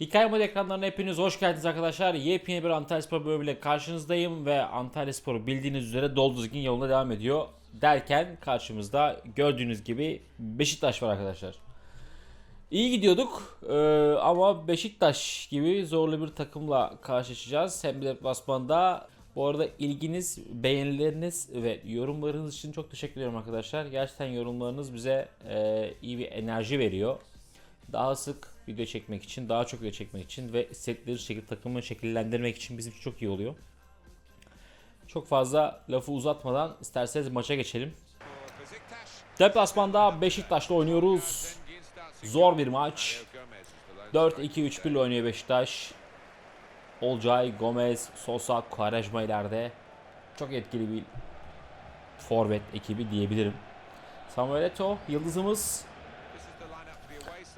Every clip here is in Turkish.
Hikaye Mod ekranlarına hepiniz hoş geldiniz arkadaşlar. Yepyeni bir Antalya Spor bölümüyle karşınızdayım ve Antalya Spor bildiğiniz üzere dolu düzgün yoluna devam ediyor. Derken karşımızda gördüğünüz gibi Beşiktaş var arkadaşlar. İyi gidiyorduk eee, ama Beşiktaş gibi zorlu bir takımla karşılaşacağız. Hem de deplasmanda. Bu arada ilginiz, beğenileriniz ve yorumlarınız için çok teşekkür ederim arkadaşlar. Gerçekten yorumlarınız bize eee, iyi bir enerji veriyor daha sık video çekmek için, daha çok video çekmek için ve istedikleri şekilde takımı şekillendirmek için bizim için çok iyi oluyor. Çok fazla lafı uzatmadan isterseniz maça geçelim. Deplasmanda Beşiktaş'la oynuyoruz. Zor bir maç. 4-2-3-1 ile oynuyor Beşiktaş. Olcay, Gomez, Sosa, Quaresma ileride. Çok etkili bir forvet ekibi diyebilirim. Samuel Eto'o yıldızımız.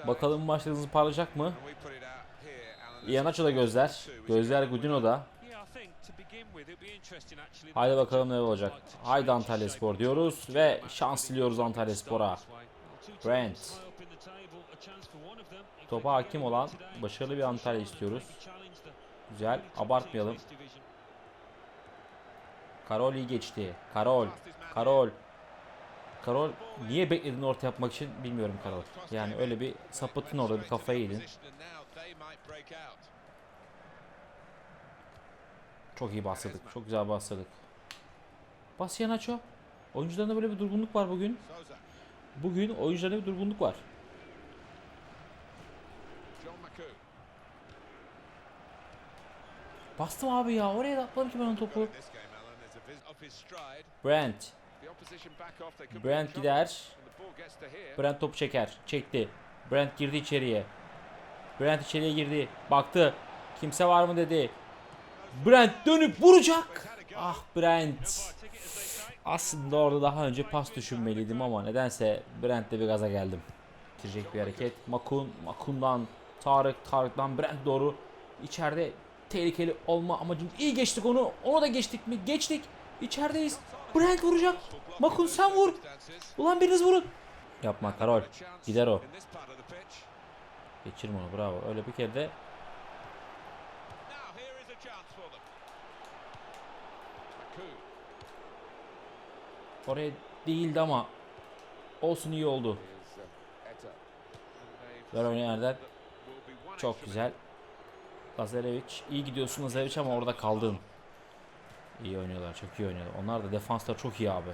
Bakalım maçta parlayacak mı? Iheanacho da gözler. Gözler Gudino'da. Haydi bakalım ne olacak. Haydi Antalya Spor diyoruz ve şans diliyoruz Antalya Spor'a. Brent. Topa hakim olan başarılı bir Antalya istiyoruz. Güzel. Abartmayalım. Karol iyi geçti. Karol. Karol. Karol niye bekledin orta yapmak için bilmiyorum Karol. Yani öyle bir sapıttın orada bir kafayı yedin. Çok iyi bastırdık. Çok güzel bastırdık. Bas Yanaço. Oyuncularında böyle bir durgunluk var bugün. Bugün oyuncularında bir durgunluk var. Bastım abi ya. Oraya da atmadım ki ben topu. Brent. Brent gider. Brent topu çeker. Çekti. Brent girdi içeriye. Brent içeriye girdi. Baktı. Kimse var mı dedi. Brent dönüp vuracak. Ah Brent. Aslında orada daha önce pas düşünmeliydim ama nedense Brent'le bir gaza geldim. Bitirecek bir hareket. Makun, Makun'dan Tarık, Tarık'tan Brent doğru. İçeride tehlikeli olma amacım. İyi geçtik onu. Onu da geçtik mi? Geçtik. İçerideyiz. Brent vuracak. Makun sen vur. Ulan biriniz vurun. Yapma Karol. Gider o. Geçirme onu bravo. Öyle bir kere de oraya değildi ama olsun iyi oldu. Ver Erdem. Çok güzel. Lazarevic iyi gidiyorsun Lazarevic ama orada kaldın. İyi oynuyorlar, çok iyi oynuyorlar. Onlar da defansta çok iyi abi.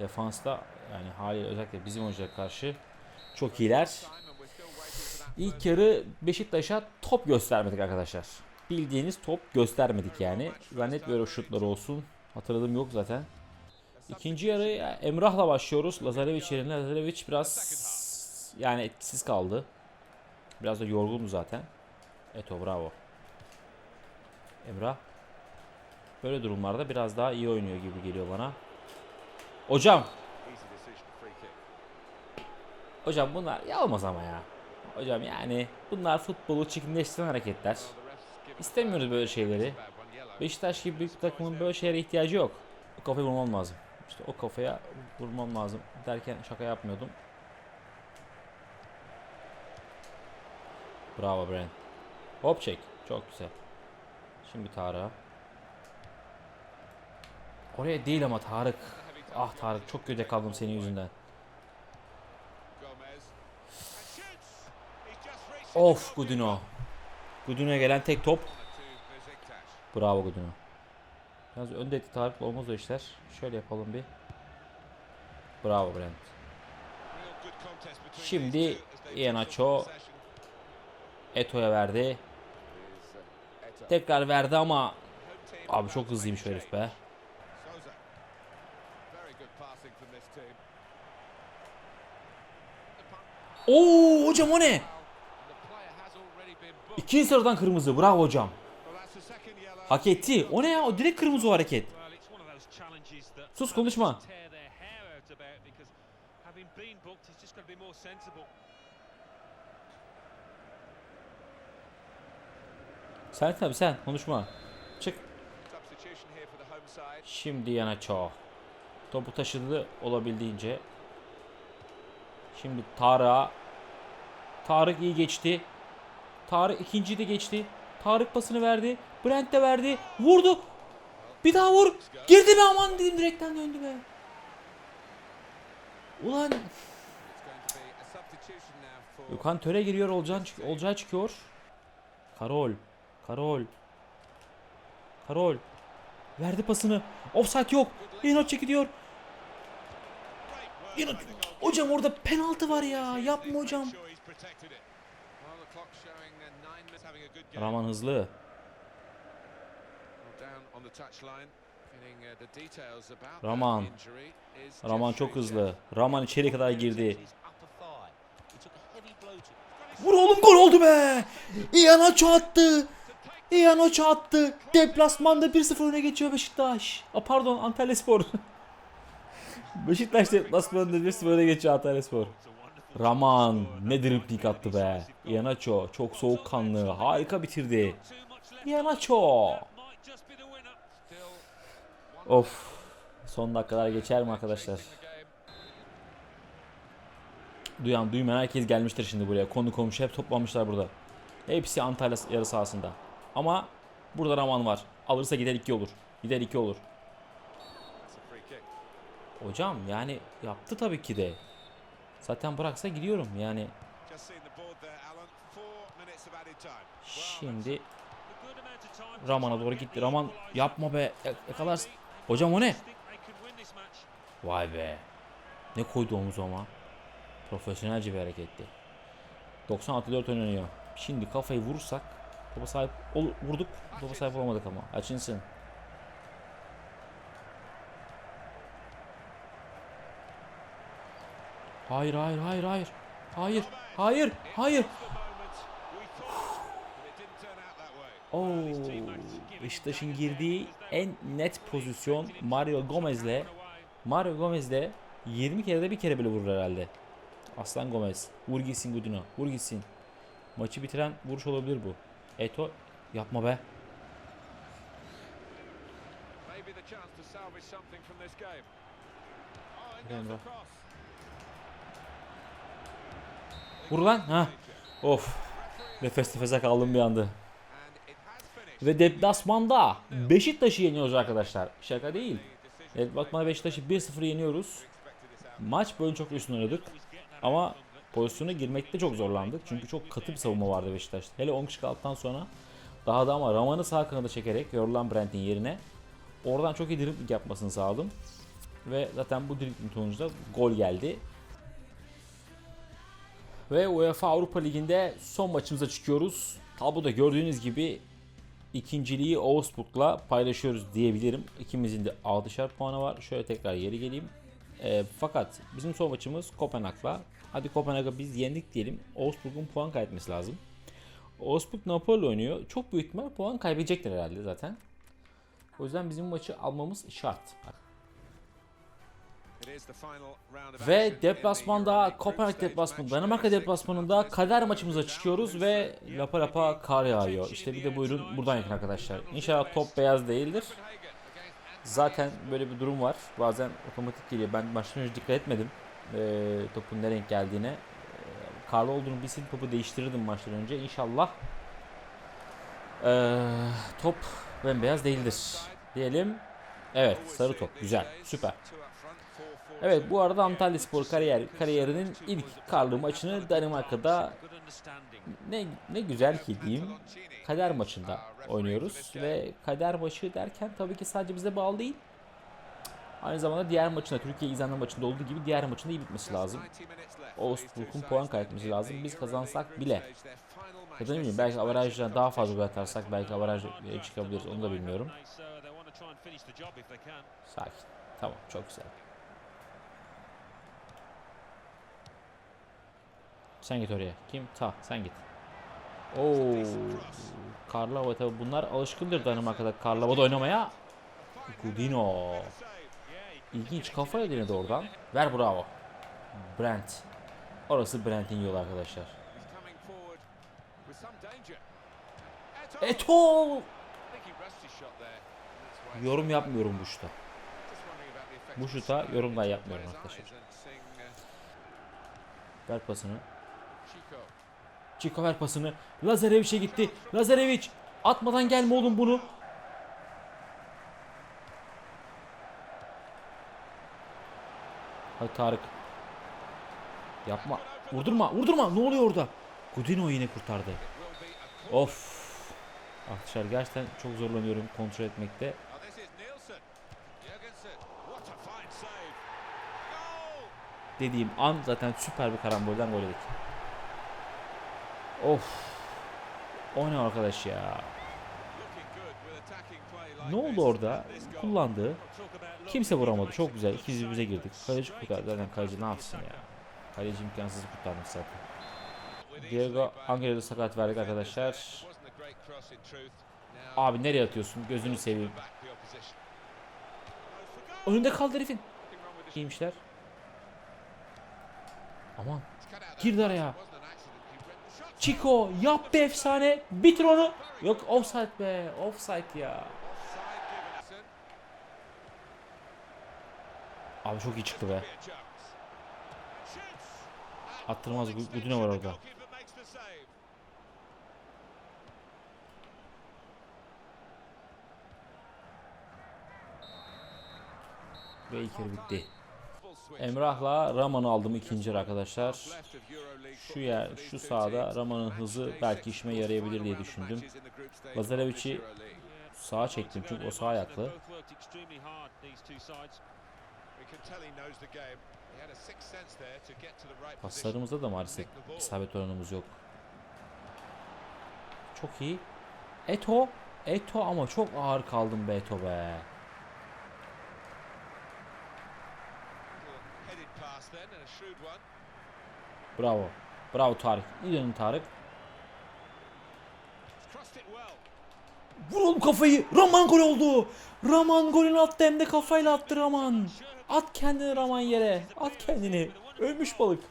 Defansta yani haliyle özellikle bizim oyunculara karşı çok iyiler. İlk yarı Beşiktaş'a top göstermedik arkadaşlar. Bildiğiniz top göstermedik yani. Zannetmiyorum şutları olsun. Hatırladığım yok zaten. İkinci yarı Emrah'la başlıyoruz. Lazarevic yerine Lazarevic biraz yani etkisiz kaldı. Biraz da yorgundu zaten. Eto bravo. Emrah. Böyle durumlarda biraz daha iyi oynuyor gibi geliyor bana. Hocam. Hocam bunlar ya olmaz ama ya. Hocam yani bunlar futbolu çirkinleştiren hareketler. İstemiyoruz böyle şeyleri. Beşiktaş gibi büyük bir takımın böyle şeylere ihtiyacı yok. O kafaya vurmam lazım. İşte o kafaya vurmam lazım derken şaka yapmıyordum. Bravo Brent. Hop çek. Çok güzel. Şimdi Tarık'a. Oraya değil ama Tarık. Ah Tarık çok kötü kaldım senin yüzünden. Of Gudino. Gudino'ya gelen tek top. Bravo Gudino. Biraz önde Tarık'la olmaz o işler. Şöyle yapalım bir. Bravo Brent. Şimdi Iheanacho Eto'ya verdi. Tekrar verdi ama abi çok hızlıymış herif be. Oo hocam o ne? İkinci sıradan kırmızı. Bravo hocam. Hak etti. O ne ya? O direkt kırmızı o hareket. Sus konuşma. Sen tabi sen konuşma. Çık. Şimdi yana çağ. Topu taşıdı olabildiğince. Şimdi Tarık'a. Tarık iyi geçti. Tarık ikinciyi de geçti. Tarık pasını verdi. Brent de verdi. Vurdu. Bir daha vur. Girdi mi aman dedim direkten döndü be. Ulan Gökhan Töre giriyor Olcan Olcay çıkıyor. Karol. Karol. Karol. Verdi pasını. Offside yok. İnat çekiliyor. İnat. Hocam orada penaltı var ya. Yapma hocam. Raman hızlı. Raman. Raman çok hızlı. Raman içeri kadar girdi. Vur oğlum gol oldu be. Ianacho attı. Ianacho attı. Deplasmanda 1-0 öne geçiyor Beşiktaş. A, pardon Antalyaspor. Beşiktaş deplasmanında 1-0 öne geçiyor Antalyaspor. Raman ne dripling attı be. Ianacho çok soğukkanlı. Harika bitirdi. Ianacho. Of. Son dakikalar geçer mi arkadaşlar? Duyan duymayan herkes gelmiştir şimdi buraya. Konu komşu hep toplanmışlar burada. Hepsi Antalya yarı sahasında. Ama burada Raman var. Alırsa gider 2 olur. Gider 2 olur. Hocam yani yaptı tabii ki de. Zaten bıraksa gidiyorum yani. Şimdi Raman'a doğru gitti. Raman yapma be. Ya- Yakalarsın. Hocam o ne? Vay be. Ne koydu omuz ama. Profesyonelce bir hareketti. 96-4 oynanıyor. Şimdi kafayı vurursak topa sahip ol, vurduk. Topa sahip olamadık ama. Açınsın. Hayır hayır hayır hayır. Hayır hayır hayır. Oo, Beşiktaş'ın girdiği en net pozisyon Mario Gomez'le Mario Gomez'le 20 kerede bir kere bile vurur herhalde. Aslan Gomez. Vur gitsin Gudino. Vur gitsin. Maçı bitiren vuruş olabilir bu. Eto yapma be. Emrah. Vur lan. Ha. Of. Nefes nefese kaldım bir anda. Ve deplasmanda Beşiktaş'ı yeniyoruz arkadaşlar. Şaka değil. Deplasmanda Beşiktaş'ı 1-0 yeniyoruz. Maç boyunca çok üstün oynadık. Ama pozisyona girmekte çok zorlandık. Çünkü çok katı bir savunma vardı Beşiktaş'ta. Hele 10 kişi kaldıktan sonra daha da ama Raman'ı sağ kanada çekerek yorulan Brent'in yerine oradan çok iyi dribling yapmasını sağladım. Ve zaten bu dribbling sonucunda gol geldi. Ve UEFA Avrupa Ligi'nde son maçımıza çıkıyoruz. Tabloda gördüğünüz gibi ikinciliği Augsburg'la paylaşıyoruz diyebilirim. İkimizin de 6'şer puanı var. Şöyle tekrar geri geleyim. Ee, fakat bizim son maçımız Kopenhag'la. Hadi Kopenhag'a biz yendik diyelim. Augsburg'un puan kaybetmesi lazım. Augsburg Napoli oynuyor. Çok büyük ihtimal puan kaybedecektir herhalde zaten. O yüzden bizim maçı almamız şart. Ve deplasmanda Kopenhag deplasmanı, Danimarka deplasmanında kader maçımıza çıkıyoruz ve lapa lapa kar yağıyor. İşte bir de buyurun buradan yakın arkadaşlar. İnşallah top beyaz değildir. Zaten böyle bir durum var. Bazen otomatik geliyor. Ben maçtan önce dikkat etmedim. Ee, topun ne renk geldiğine. Ee, karlı olduğunu bilseydim topu değiştirirdim maçtan önce. İnşallah ee, top bembeyaz değildir. Diyelim. Evet sarı top. Güzel. Süper. Evet bu arada Antalya Spor kariyer, kariyerinin ilk karlı maçını Danimarka'da ne, ne güzel ki diyeyim kader maçında oynuyoruz ve kader maçı derken tabii ki sadece bize bağlı değil. Aynı zamanda diğer maçında Türkiye İzlanda maçında olduğu gibi diğer maçında iyi bitmesi lazım. Augsburg'un puan kaybetmesi lazım. Biz kazansak bile. Bileyim belki avarajdan daha fazla gol atarsak belki avaraj çıkabiliriz onu da bilmiyorum. Sakin. Tamam çok güzel. Sen git oraya. Kim? Ta. Sen git. Oo. Karlı hava tabi bunlar alışkındır Danimarka'da karlı havada oynamaya. Gudino. İlginç kafaya denedi oradan. Ver bravo. Brent. Orası Brent'in yolu arkadaşlar. Eto. Yorum yapmıyorum bu şuta. Bu şuta yorum da yapmıyorum arkadaşlar. Ver pasını. Çiko ver pasını. Lazarevic'e gitti. Lazarevic atmadan gelme oğlum bunu. Hadi Tarık. Yapma. Vurdurma. Vurdurma. Ne oluyor orada? Gudino yine kurtardı. Of. Arkadaşlar gerçekten çok zorlanıyorum kontrol etmekte. Dediğim an zaten süper bir karambolden gol yedik. Of. O ne arkadaş ya? Ne oldu orada? Kullandı. Kimse vuramadı. Çok güzel. İkiz bize girdik. Kaleci kurtardı. Zaten kaleci ne yapsın ya? Kaleci imkansız kurtarmış zaten. Diego Angela'da sakat verdik arkadaşlar. Abi nereye atıyorsun? Gözünü seveyim. Önünde kaldı herifin. İyiymişler. Aman. Girdi araya. Chico yap be efsane. Bitir onu. Yok offside be. Offside ya. Abi çok iyi çıktı be. Attırmaz. full Gu- extension. Gudino var orada. yarı bitti. Emrah'la Raman'ı aldım ikinci arkadaşlar. Şu yer, şu sahada. Raman'ın hızı belki işime yarayabilir diye düşündüm. Lazarevic'i sağa çektim çünkü o sağ ayaklı. Paslarımızda da maalesef isabet oranımız yok. Çok iyi. Eto. Eto ama çok ağır kaldım be Eto be. Bravo. Bravo Tarık. İyi dönün Tarık. Vur oğlum kafayı. Raman gol oldu. Raman golünü attı hem de kafayla attı Raman. At kendini Raman yere. At kendini. Ölmüş balık.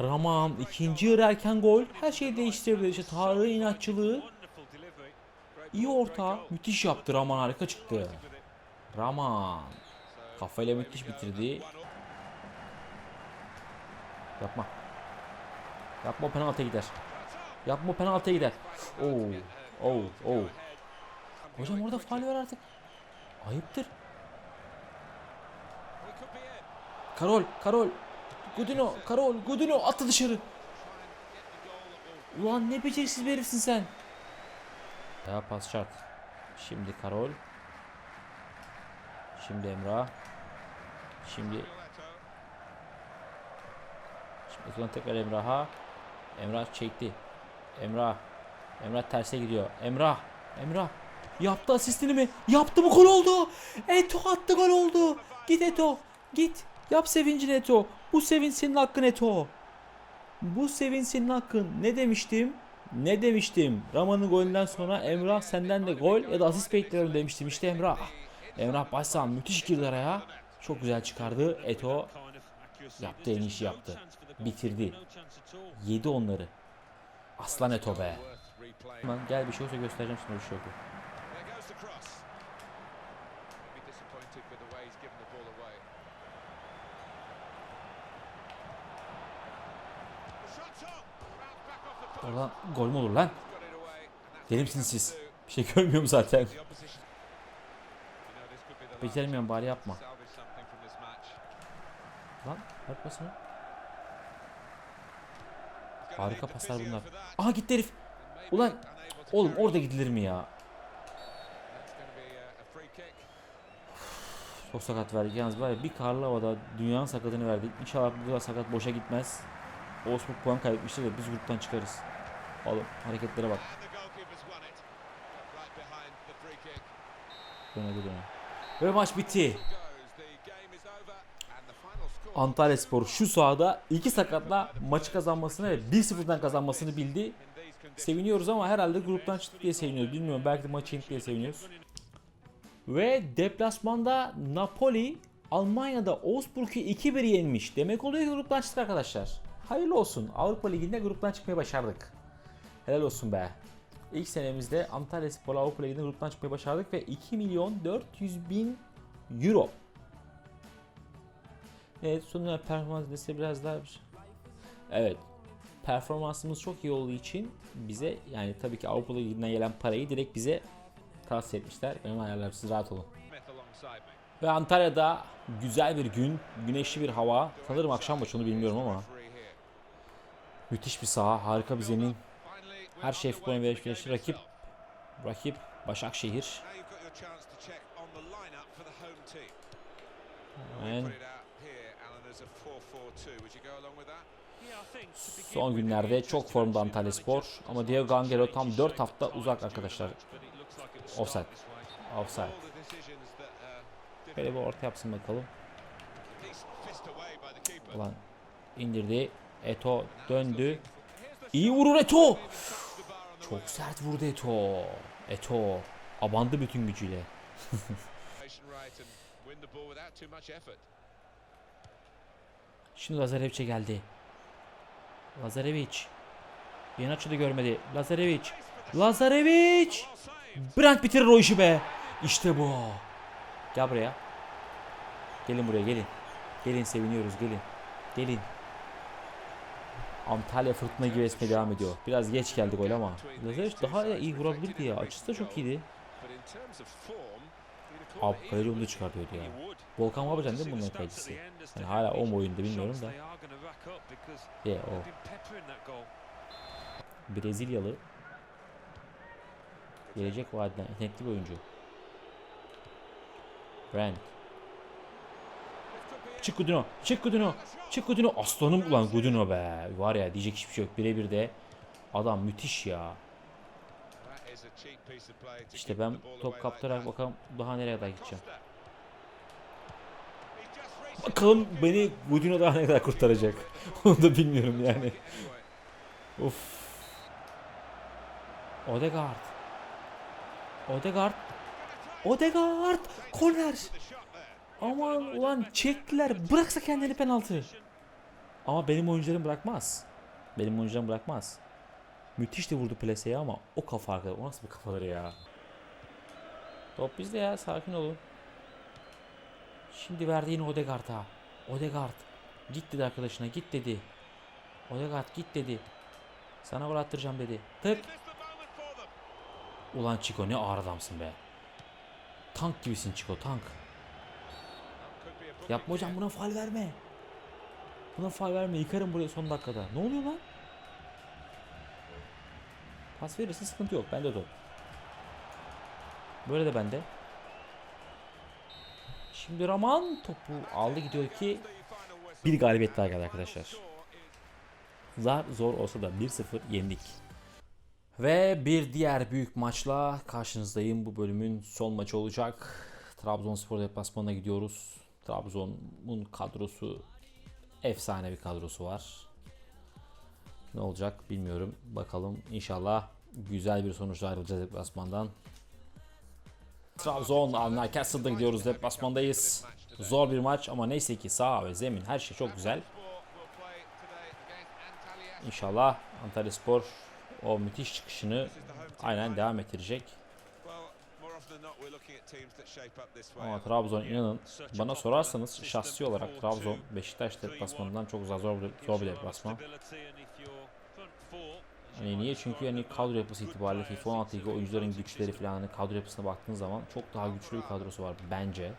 Raman ikinci yarı erken gol her şeyi değiştirebilir. İşte Tarık'ın inatçılığı. İyi orta. Müthiş yaptı Raman harika çıktı. Raman. Kafayla müthiş bitirdi. Yapma. Yapma penaltıya gider. Yapma penaltıya gider. Oo. Oo. Oo. Hocam orada faul var artık. Ayıptır. Karol, Karol. Gudino, Karol, Gudino attı dışarı. Ulan ne beceriksiz bir herifsin sen. Ya pas şart. Şimdi Karol. Şimdi Emrah. Şimdi Şimdi sonra tekrar Emrah'a. Emrah çekti. Emrah. Emrah terse gidiyor. Emrah. Emrah. Yaptı asistini mi? Yaptı mı gol oldu. Eto attı gol oldu. Git Eto. Git. Yap sevincini Eto. Bu sevinç senin hakkın Eto. Bu senin hakkın. Ne demiştim? Ne demiştim? Raman'ın golünden sonra Emrah senden de gol ya da asist bekliyorum demiştim. İşte Emrah. Emrah başsam müthiş girdi araya. Çok güzel çıkardı. Eto Yaptı en işi yaptı. bitirdi. Yedi onları. Aslan Eto be. Hemen gel bir şey olsa göstereceğim sana bir şey yok. Oradan gol mü olur lan? Deli misiniz siz? Bir şey görmüyorum zaten. The opposition. You know, this could be the last Beceremiyorum bari chance yapma. to salvage something from this match. Lan gonna Harika paslar bunlar. Aha gitti herif. Ulan oğlum orada gidilir mi ya? Kick. Çok sakat verdik. Yalnız var ya bir karlı havada dünyanın sakatını verdik. İnşallah bu kadar sakat boşa gitmez. Wolfsburg puan kaybetmiştir de biz gruptan çıkarız. Oğlum hareketlere bak. Döne döne. Ve maç bitti. Antalya Spor şu sahada iki sakatla maçı kazanmasını ve 1-0'dan kazanmasını bildi. Seviniyoruz ama herhalde gruptan çıktık diye seviniyoruz. Bilmiyorum belki de maçı yenik diye seviniyoruz. Ve deplasmanda Napoli Almanya'da Wolfsburg'u 2-1 yenmiş. Demek oluyor ki gruptan çıktık arkadaşlar. Hayırlı olsun. Avrupa Ligi'nde gruptan çıkmayı başardık. Helal olsun be. İlk senemizde Antalya Spor Avrupa Ligi'nde gruptan çıkmayı başardık ve 2 milyon 400 bin euro. Evet sonuna performans dese biraz daha bir- Evet. Performansımız çok iyi olduğu için bize yani tabii ki Avrupa Ligi'nden gelen parayı direkt bize tahsis etmişler. Benim ayarlarım siz rahat olun. Ve Antalya'da güzel bir gün, güneşli bir hava. Sanırım akşam maçı onu bilmiyorum ama müthiş bir saha, harika bir zemin. Her şey futbolun game rakip. Rakip Başakşehir. Now son günlerde çok formda Antalya Spor ama Diego Gangelo tam 4 hafta uzak arkadaşlar. Offside. Offside. That uh, Böyle bir orta yapsın bakalım. Ulan indirdi. Eto döndü. İyi vurur Eto. Çok sert vurdu Eto. Eto abandı bütün gücüyle. Şimdi Lazarevic'e geldi. Lazarevic. Yanaç'ı da görmedi. Lazarevic. Lazarevic. Brent bitirir o işi be. İşte bu. Gel buraya. Gelin buraya gelin. Gelin seviniyoruz gelin. Gelin. Antalya fırtına gibi esmeye devam ediyor. Biraz geç geldi gol ama. Lazarevic daha iyi vurabilirdi ya. Açısı da çok iyiydi. Abi kaleci da çıkartıyordu ya. Volkan Babacan değil mi bunların kalecisi? Yani hala o mu oyunda bilmiyorum da. Ye o. Brezilyalı. Gelecek vadeden yetenekli oyuncu. Brand. Çık Gudino. Çık Gudino. Çık Gudino. Aslanım ulan Gudino be. Var ya diyecek hiçbir şey yok. Birebir de adam müthiş ya. İşte ben top kaptırarak bakalım daha nereye kadar gideceğim. Bakalım beni Gudino daha ne kadar kurtaracak. Onu da bilmiyorum yani. Of. Odegaard. Odegaard. Odegaard. Korner. Aman ulan çektiler. Bıraksa kendini penaltı. Ama benim oyuncularım bırakmaz. Benim oyuncularım bırakmaz. Müthiş de vurdu pleseye ama o kafa arkada. O nasıl bir kafaları ya? Top bizde ya sakin olun. Şimdi verdi yine Odegaard'a. Odegaard. Git dedi arkadaşına git dedi. Odegaard git dedi. Sana gol attıracağım dedi. Tık. Ulan Chico ne ağır adamsın be. Tank gibisin Chico tank. Yapma hocam buna faal verme. Buna faal verme yıkarım burayı son dakikada. Ne oluyor lan? Pas verirse sıkıntı yok. Bende top. Böyle de bende. Şimdi Raman topu aldı gidiyor ki bir galibiyet daha geldi arkadaşlar. Zar zor olsa da 1-0 yendik. Ve bir diğer büyük maçla karşınızdayım. Bu bölümün son maçı olacak. Trabzonspor deplasmanına gidiyoruz. Trabzon'un kadrosu efsane bir kadrosu var. Ne olacak bilmiyorum. Bakalım inşallah güzel bir sonuçla ayrılacağız deplasmandan. Trabzon, Al Castle'da gidiyoruz. Deplasmandayız. Zor bir maç ama neyse ki saha ve zemin her şey çok güzel. İnşallah Antalya Spor o müthiş çıkışını aynen devam ettirecek. Ama Trabzon inanın bana sorarsanız şahsi olarak Trabzon Beşiktaş deplasmanından çok zor zor bir deplasman. Hani niye? Çünkü hani kadro yapısı itibariyle FIFA 16 ligi oyuncuların güçleri falan hani kadro yapısına baktığın zaman çok daha güçlü bir kadrosu var bence.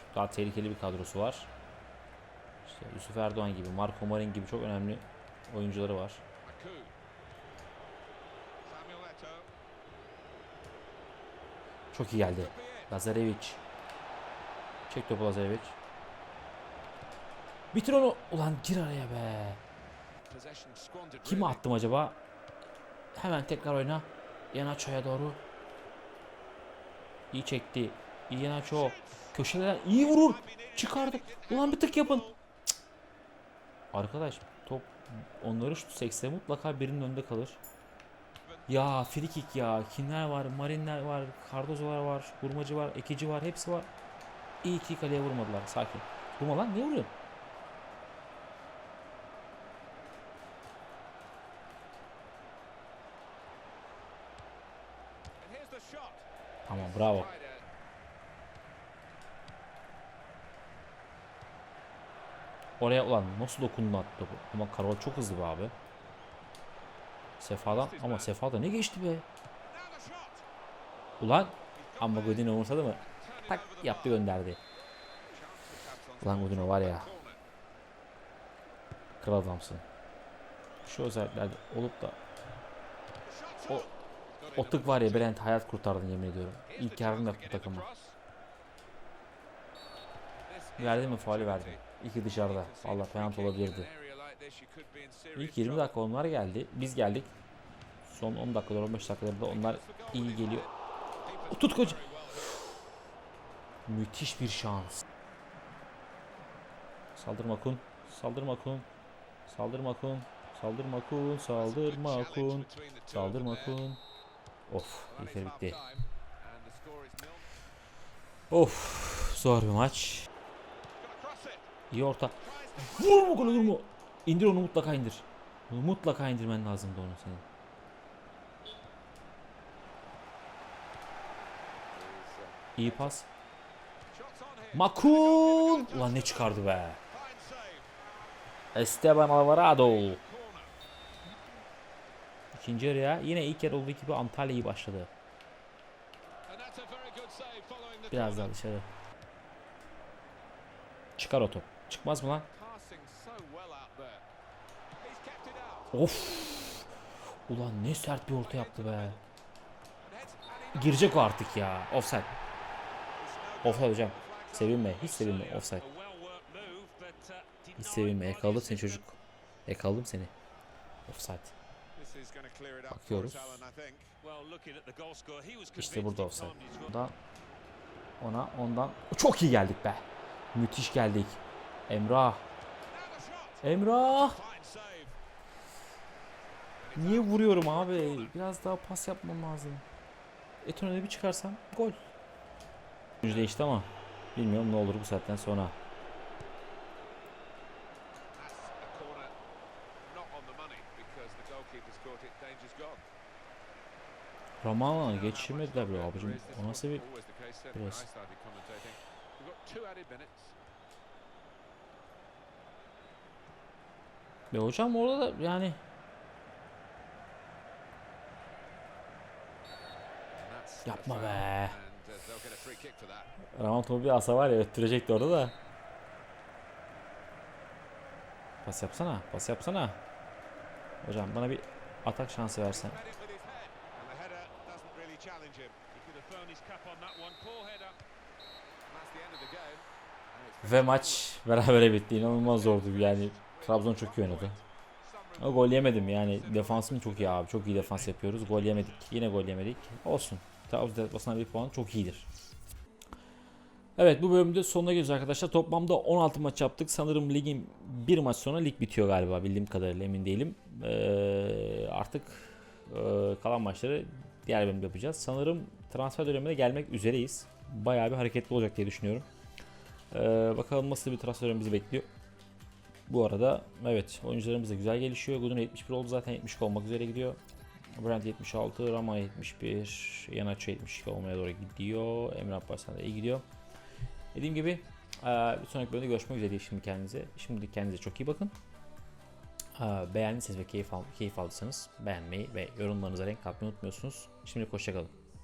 Çok daha tehlikeli bir kadrosu var. İşte Yusuf Erdoğan gibi, Marco Marin gibi çok önemli oyuncuları var. Çok iyi geldi. Lazarevic. Çek topu Lazarevic. Bitir onu. Ulan gir araya be. Really. attım acaba? Hemen tekrar oyna. Yanaço'ya doğru. İyi çekti. İyi Yanaço. Köşelerden iyi vurur. Çıkardık. Ulan bir tık yapın. Cık. Arkadaş top onları şut sekse mutlaka birinin önünde kalır. Ya frikik ya. Kimler var? Marinler var. Cardozo'lar var. Vurmacı var. Ekici var. Hepsi var. İyi ki kaleye vurmadılar. Sakin. Vurma lan. Niye vuruyorsun? Tamam bravo. Oraya ulan nasıl dokundu attı bu? Ama Karol çok hızlı be abi. Sefa'dan ama Sefa'da ne geçti be? Ulan ama Godin umursadı mı? Tak yaptı gönderdi. Ulan Godin var ya. Kral adamsın. Şu özelliklerde olup da o o tık var ya Brent hayat kurtardın yemin ediyorum. İlk yardım yaptı takıma. Verdi mi faali verdi. İki dışarıda. Valla penaltı olabilirdi. İlk 20 dakika onlar geldi. Biz geldik. Son 10 dakikada 15 dakikada da onlar iyi geliyor. O tut koç. Müthiş bir şans. Saldırma Kun. Saldırma Kun. Saldırma Kun. Saldırma Kun. Saldırma Kun. Saldırma Kun. Of. Yarı bitti. Of. Zor bir maç. İyi orta. Vur mu golü vur mu? İndir onu mutlaka indir. Onu mutlaka indirmen lazımdı onu senin. İyi pas. Makul. Ulan ne çıkardı be. Esteban Alvarado. İkinci yarıya yine ilk yarı olduğu gibi Antalya iyi başladı. Biraz daha dışarı. Çıkar o top. Çıkmaz mı lan? Of. Ulan ne sert bir orta yaptı be. Girecek o artık ya. Offside. Offside hocam. Sevinme. Hiç sevinme. Offside. Hiç sevinme. Yakaladım seni çocuk. Yakaladım seni. Offside. Bakıyoruz. İşte burada offside. Ondan ona ondan çok iyi geldik be. Müthiş geldik. Emrah. Emrah. Niye vuruyorum abi? Biraz daha pas yapmam lazım. Etone'de bir çıkarsam gol. Oyuncu değişti ama bilmiyorum ne olur bu saatten sonra. Ramana geçirmediler be abicim. O nasıl bir pres? Be hocam orada da yani Yapma be. Ramon topu bir asa var ya öttürecekti orada da. Pas yapsana, pas yapsana. Hocam bana bir atak şansı versen. Ve maç berabere bitti. İnanılmaz zordu yani. Trabzon çok iyi oynadı. Ama gol yemedim yani. Defansım çok iyi abi. Çok iyi defans yapıyoruz. Gol yemedik. Yine gol yemedik. Olsun. Trabzon deplasmana bir puan çok iyidir. Evet bu bölümde sonuna geliyoruz arkadaşlar. Toplamda 16 maç yaptık. Sanırım ligin bir maç sonra lig bitiyor galiba. Bildiğim kadarıyla emin değilim. Ee, artık e, kalan maçları diğer bölümde yapacağız. Sanırım transfer dönemine gelmek üzereyiz. Bayağı bir hareketli olacak diye düşünüyorum. Ee, bakalım nasıl bir transfer bizi bekliyor. Bu arada evet oyuncularımız da güzel gelişiyor. Gudun 71 oldu zaten 70 olmak üzere gidiyor. Brent 76, Rama 71, Yanaço 72 olmaya doğru gidiyor. Emre Abbas'tan da iyi gidiyor. Dediğim gibi eee, bir sonraki bölümde görüşmek üzere şimdi kendinize. Şimdi kendinize çok iyi bakın. Eee, Beğendiyseniz ve keyif, al, keyif aldıysanız beğenmeyi ve yorumlarınıza renk katmayı unutmuyorsunuz. Şimdi hoşçakalın.